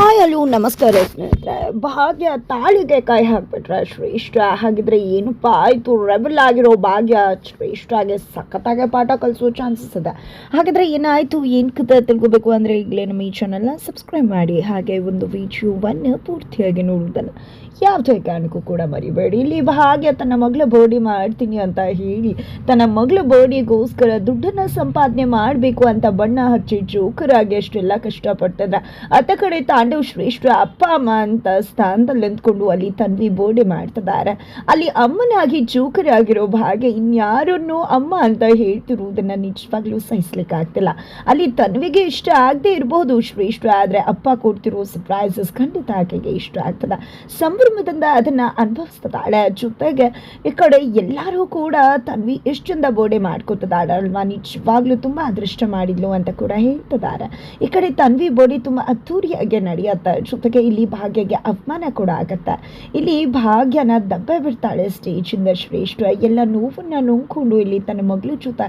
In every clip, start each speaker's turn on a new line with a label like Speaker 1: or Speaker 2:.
Speaker 1: Oh. Hello ನಮಸ್ಕಾರ ಸ್ನೇಹಿತರೆ. ಭಾಗ್ಯ ತಾಳಿಗೆ ಕೈ ಹಾಕ್ಬಿಟ್ರೆ ಶ್ರೇಷ್ಠ. ಹಾಗಿದ್ರೆ ಏನಪ್ಪ ಆಯಿತು? ರೆಬಲ್ ಆಗಿರೋ ಭಾಗ್ಯ ಶ್ರೇಷ್ಠಗೆ ಸಖತ್ತಾಗೆ ಪಾಠ ಕಲಿಸೋ ಚಾನ್ಸಸ್ ಇದೆ. ಹಾಗಿದ್ರೆ ಏನಾಯಿತು? ಏನು ಕತೆ ತಿಳ್ಕೋಬೇಕು ಅಂದರೆ ಈಗಲೇ ನಮ್ಮ ಈ ಚಾನಲ್ನ ಸಬ್ಸ್ಕ್ರೈಬ್ ಮಾಡಿ. ಹಾಗೆ ಒಂದು ವಿಡಿಯೋವನ್ನು ಪೂರ್ತಿಯಾಗಿ ನೋಡುವುದನ್ನು ಯಾವುದೇ ಕಾರಣಕ್ಕೂ ಕೂಡ ಮರಿಬೇಡಿ. ಇಲ್ಲಿ ಭಾಗ್ಯ ತನ್ನ ಮಗಳ ಬರ್ಡಿ ಮಾಡ್ತೀನಿ ಅಂತ ಹೇಳಿ, ತನ್ನ ಮಗಳ ಬರ್ಡಿಗೋಸ್ಕರ ದುಡ್ಡನ್ನು ಸಂಪಾದನೆ ಮಾಡಬೇಕು ಅಂತ ಬಣ್ಣ ಹಚ್ಚಿ ಜೋಕರಾಗಿ ಅಷ್ಟೆಲ್ಲ ಕಷ್ಟಪಡ್ತಿದ್ರ ಅತ್ತ ಕಡೆ ತಾಂಡವ್ ಶ್ರೇಷ್ಠ ಅಪ್ಪ, ಅಮ್ಮ ಅಂತ ಸ್ಥಾನದಲ್ಲಿ ನಿಂತ್ಕೊಂಡು ಅಲ್ಲಿ ತನ್ವಿ ಬೋಡೆ ಮಾಡ್ತಿದ್ದಾರೆ. ಅಲ್ಲಿ ಅಮ್ಮನಾಗಿ ಜೋಕರಾಗಿರೋ ಹಾಗೆ ಇನ್ಯಾರನ್ನು ಅಮ್ಮ ಅಂತ ಹೇಳ್ತಿರುವುದನ್ನು ನಿಜವಾಗ್ಲೂ ಸಹಿಸ್ಲಿಕ್ಕೆ ಆಗ್ತಿಲ್ಲ ಅಲ್ಲಿ ತನ್ವಿಗೆ ಇಷ್ಟ ಆಗದೆ ಇರಬಹುದು ಶ್ರೇಷ್ಠ, ಆದರೆ ಅಪ್ಪ ಕೊಡ್ತಿರೋ ಸರ್ಪ್ರೈಸಸ್ ಖಂಡಿತ ಆಕೆಗೆ ಇಷ್ಟ ಆಗ್ತದೆ. ಸಂಭ್ರಮದಿಂದ ಅದನ್ನ ಅನುಭವಿಸ್ತದಾಳೆ ಜೊತೆಗೆ ಈ ಕಡೆ ಎಲ್ಲರೂ ಕೂಡ ತನ್ವಿ ಎಷ್ಟು ಚಂದ ಬೋಡೆ ಮಾಡ್ಕೊತದಾಳೆ ಅಲ್ವಾ? ನಿಜವಾಗ್ಲೂ ತುಂಬಾ ಅದೃಷ್ಟ ಮಾಡಿದ್ಲು ಅಂತ ಕೂಡ ಹೇಳ್ತಿದ್ದಾರೆ. ಈ ಕಡೆ ತನ್ವಿ ಬೋಡಿ ತುಂಬಾ ಅದ್ದೂರಿಯಾಗಿ ನಡೆಯುತ್ತೆ ಜೊತೆಗೆ ಇಲ್ಲಿ ಭಾಗ್ಯಗೆ ಅವಮಾನ ಕೂಡ ಆಗತ್ತೆ. ಇಲ್ಲಿ ಭಾಗ್ಯನ ದಬ್ಬೆ ಬಿಡ್ತಾಳೆ ಸ್ಟೇಜಿಂದ ಶ್ರೇಷ್ಠ. ಎಲ್ಲ ನೋವನ್ನ ನುಂಗ್ಕೊಂಡು ಇಲ್ಲಿ ತನ್ನ ಮಗಳು ಜೊತೆ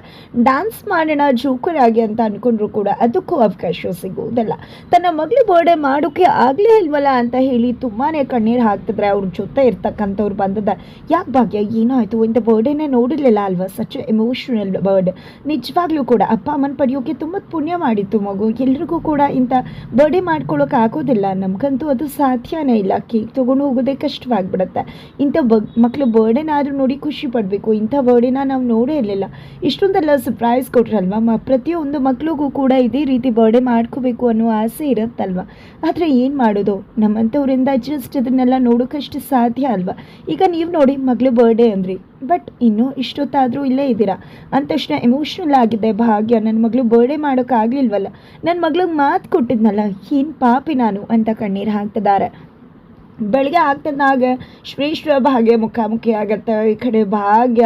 Speaker 1: ಡ್ಯಾನ್ಸ್ ಮಾಡೋಣ ಜೋಕರಾಗಿ ಅಂತ ಅನ್ಕೊಂಡ್ರು ಕೂಡ ಅದಕ್ಕೂ ಅವಕಾಶ ಸಿಗುವುದಿಲ್ಲ ತನ್ನ ಮಗಳು ಬರ್ಡೆ ಮಾಡೋಕೆ ಆಗ್ಲೇ ಇಲ್ವಲ್ಲ ಅಂತ ಹೇಳಿ ತುಂಬಾನೇ ಕಣ್ಣೀರು ಹಾಕ್ತಿದ್ರೆ ಅವ್ರ ಜೊತೆ ಇರ್ತಕ್ಕಂಥವ್ರು ಬಂದದ. ಯಾಕೆ ಭಾಗ್ಯ, ಏನಾಯ್ತು? ಇಂತ ಬರ್ಡೇನೆ ನೋಡಿರ್ಲಿಲ್ಲ ಅಲ್ವಾ? ಸಚ್ ಎಮೋಷನಲ್ ಬರ್ಡ್ ನಿಜವಾಗ್ಲೂ ಕೂಡ ಅಪ್ಪ ಅಮ್ಮನ ಪಡೆಯೋಕೆ ತುಂಬ ಪುಣ್ಯ ಮಾಡಿತ್ತು ಮಗು. ಎಲ್ರಿಗೂ ಕೂಡ ಇಂಥ ಬರ್ಡೇ ಮಾಡ್ಕೊಳ್ಳೋಕೆ ಆಗೋದಿಲ್ಲ. ನಮಗಂತೂ ಅದು ಸಾಧ್ಯನೇ ಇಲ್ಲ. ಕೇಕ್ ತೊಗೊಂಡು ಹೋಗೋದೇ ಕಷ್ಟವಾಗ್ಬಿಡತ್ತೆ. ಇಂಥ ಬಗ್ ಮಕ್ಕಳು ಬರ್ಡೇನಾದರೂ ನೋಡಿ ಖುಷಿ ಪಡಬೇಕು. ಇಂಥ ಬರ್ಡೇನ ನಾವು ನೋಡೇ ಇರಲಿಲ್ಲ. ಇಷ್ಟೊಂದೆಲ್ಲ ಸರ್ಪ್ರೈಸ್ ಕೊಟ್ರಲ್ವ? ಪ್ರತಿಯೊಂದು ಮಕ್ಳಿಗೂ ಕೂಡ ಇದೇ ರೀತಿ ಬರ್ಡೇ ಮಾಡ್ಕೋಬೇಕು ಅನ್ನೋ ಆಸೆ ಇರುತ್ತಲ್ವ? ಆದರೆ ಏನು ಮಾಡೋದು? ನಮ್ಮಂಥವ್ರಿಂದ ಜಸ್ಟ್ ಅದನ್ನೆಲ್ಲ ನೋಡೋಕ್ಕಷ್ಟು ಸಾಧ್ಯ ಅಲ್ವಾ? ಈಗ ನೀವು ನೋಡಿ ಮಗಳು ಬರ್ಡೇ ಅಂದ್ರಿ. ಬಟ್ ಇನ್ನೂ ಇಷ್ಟೊತ್ತಾದರೂ ಇಲ್ಲೇ ಇದ್ದೀರಾ? ಅಂದ ತಕ್ಷಣ ಎಮೋಷ್ನಲ್ ಆಗಿದೆ ಭಾಗ್ಯ. ನನ್ನ ಮಗಳು ಬರ್ಡೇ ಮಾಡೋಕ್ಕಾಗಲಿಲ್ವಲ್ಲ? ನನ್ನ ಮಗಳಿಗೆ ಮಾತು ಕೊಟ್ಟಿದ್ನಲ್ಲ ಏನು ಪಾಪಿ ನಾನು ಅಂತ ಕಣ್ಣೀರು ಹಾಕ್ತಿದ್ದಾರೆ. ಬೆಳಗ್ಗೆ ಆಗ್ತದಾಗ ಶ್ರೀಷ್ಠ ಭಾಗ್ಯ ಮುಖಾಮುಖಿ ಆಗತ್ತೆ ಈ ಕಡೆ ಭಾಗ್ಯ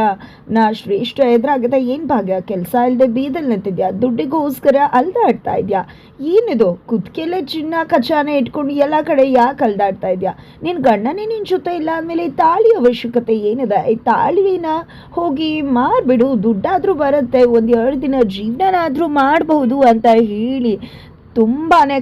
Speaker 1: ನಾ ಶ್ರೀಷ್ಠ ಎದುರಾಗತ್ತೆ ಏನು ಭಾಗ್ಯ? ಕೆಲಸ ಇಲ್ಲದೆ ಬೀದಲ್ಲಿ ನಿಂತಿದ್ಯಾ? ದುಡ್ಡಿಗೋಸ್ಕರ ಅಲ್ದಾಡ್ತಾ ಇದೆಯಾ? ಏನಿದು? ಕುದ್ಕೆಲೆ ಚಿನ್ನ ಕಚಾನೆ ಇಟ್ಕೊಂಡು ಎಲ್ಲ ಕಡೆ ಯಾಕೆ ಅಲ್ದಾಡ್ತಾ ಇದೆಯಾ? ನಿನ್ನ ಗಂಡನೇ ನಿನ್ನ ಜೊತೆ ಇಲ್ಲ ಆದಮೇಲೆ ಈ ತಾಳಿ ಅವಶ್ಯಕತೆ ಏನಿದೆ? ಈ ತಾಳಿನ ಹೋಗಿ ಮಾರ್ಬಿಡು. ದುಡ್ಡಾದರೂ ಬರುತ್ತೆ. ಒಂದು ಎರಡು ದಿನ ಜೀವನನಾದರೂ ಮಾಡಬಹುದು ಅಂತ ಹೇಳಿ ತುಂಬಾನೇ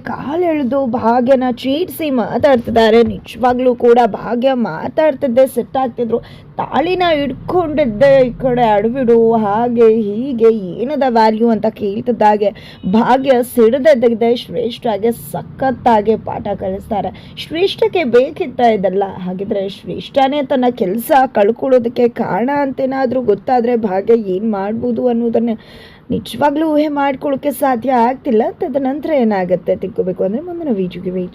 Speaker 1: ಎಳೆದು ಭಾಗ್ಯನ ಚೀಟಿಸಿ ಮಾತಾಡ್ತಿದ್ದಾರೆ. ನಿಜವಾಗ್ಲೂ ಕೂಡ ಭಾಗ್ಯ ಮಾತಾಡ್ತಿದ್ದೆ ಸೆಟ್ ಆಗ್ತಿದ್ರು. ತಾಳಿನ ಹಿಡ್ಕೊಂಡಿದ್ದೆ ಈ ಕಡೆ ಅಡ್ಬಿಡು, ಹಾಗೆ ಹೀಗೆ ಏನದ ವ್ಯಾಲ್ಯೂ ಅಂತ ಕೇಳ್ತಿದ್ದಾಗೆ. ಭಾಗ್ಯ ಸಿಡದೆ ಶ್ರೇಷ್ಠ ಶ್ರೇಷ್ಠಗೆ ಸಖತ್ತಾಗಿ ಪಾಠ ಕಲಿಸ್ತಾರೆ. ಶ್ರೇಷ್ಠಕ್ಕೆ ಬೇಕಿತ್ತ ಇದೆಲ್ಲ? ಹಾಗಿದ್ರೆ ಶ್ರೇಷ್ಠನೇ ತನ್ನ ಕೆಲಸ ಕಳ್ಕೊಳ್ಳೋದಕ್ಕೆ ಕಾರಣ ಅಂತೇನಾದರೂ ಗೊತ್ತಾದರೆ ಭಾಗ್ಯ ಏನು ಮಾಡ್ಬೋದು ಅನ್ನೋದನ್ನು ನಿಜವಾಗ್ಲೂ ಊಹೆ ಮಾಡ್ಕೊಳ್ಳೋಕ್ಕೆ ಸಾಧ್ಯ ಆಗ್ತಿಲ್ಲ. ತದನಂತರ ಏನಾಗುತ್ತೆ ತಿಕ್ಕೋಬೇಕು ಅಂದರೆ ಮುಂದಿನ ವೀಡಿಯೋಗೆ ವೇಚ್